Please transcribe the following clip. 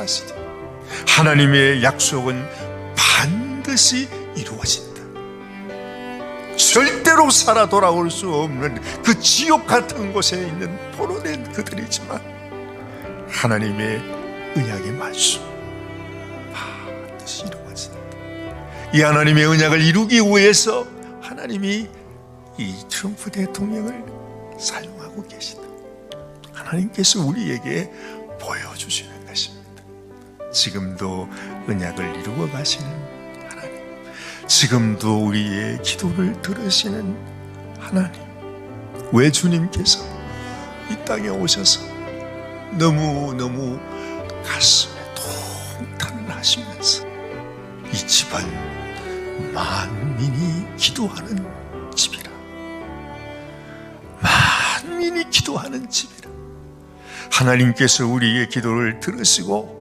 사실이 하나님의 약속은 반드시 이루어진다. 절대로 살아 돌아올 수 없는 그 지옥 같은 곳에 있는 포로된 그들이지만 하나님의 은약의 말씀 반드시 이루어진다. 이 하나님의 은약을 이루기 위해서 하나님이 이 트럼프 대통령을 사용하고 계시다. 하나님께서 우리에게 보여주시는 것입니다. 지금도 은약을 이루어 가시는 하나님, 지금도 우리의 기도를 들으시는 하나님, 왜 주님께서 이 땅에 오셔서 너무너무 가슴에 통탄을 하시면서 이 집은 만민이 기도하는 집이라. 만민이 기도하는 집이라. 하나님께서 우리의 기도를 들으시고